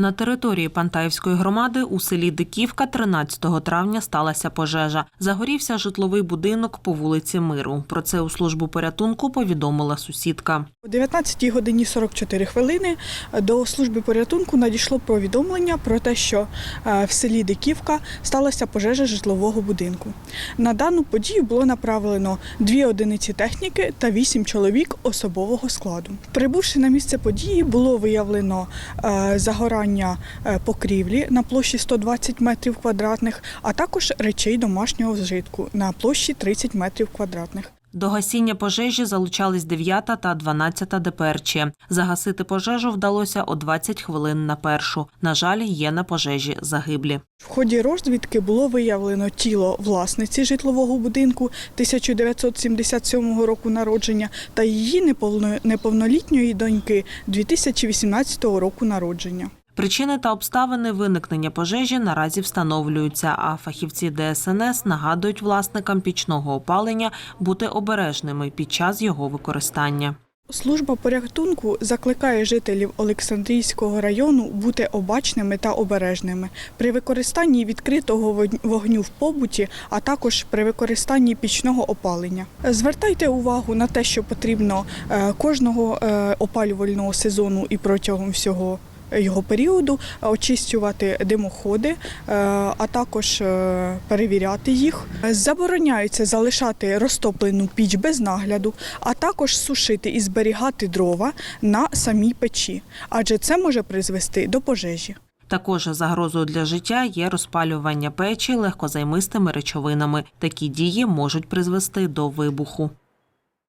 На території Пантаївської громади у селі Диківка 13 травня сталася пожежа. Загорівся житловий будинок по вулиці Миру. Про це у службу порятунку повідомила сусідка. О 19 годині 44 хвилини до служби порятунку надійшло повідомлення про те, що е, в селі Диківка сталася пожежа житлового будинку. На дану подію було направлено дві одиниці техніки та вісім чоловік особового складу. Прибувши на місце події, було виявлено е, загорання е, покрівлі на площі 120 метрів квадратних, а також речей домашнього вжитку на площі 30 метрів квадратних. До гасіння пожежі залучались 9 та 12 ДПРЧ. Загасити пожежу вдалося о 20 хвилин на першу. На жаль, є на пожежі загиблі. В ході розвідки було виявлено тіло власниці житлового будинку 1977 року народження та її неповнолітньої доньки 2018 року народження. Причини та обставини виникнення пожежі наразі встановлюються, а фахівці ДСНС нагадують власникам пічного опалення бути обережними під час його використання. Служба порятунку закликає жителів Олександрійського району бути обачними та обережними при використанні відкритого вогню- в побуті, а також при використанні пічного опалення. Звертайте увагу на те, що потрібно е, кожного е, опалювального сезону і протягом всього. Його періоду очищувати димоходи, е, а також е, перевіряти їх. Забороняється залишати розтоплену піч без нагляду, а також сушити і зберігати дрова на самій печі, адже це може призвести до пожежі. Також загрозою для життя є розпалювання печі легкозаймистими речовинами. Такі дії можуть призвести до вибуху.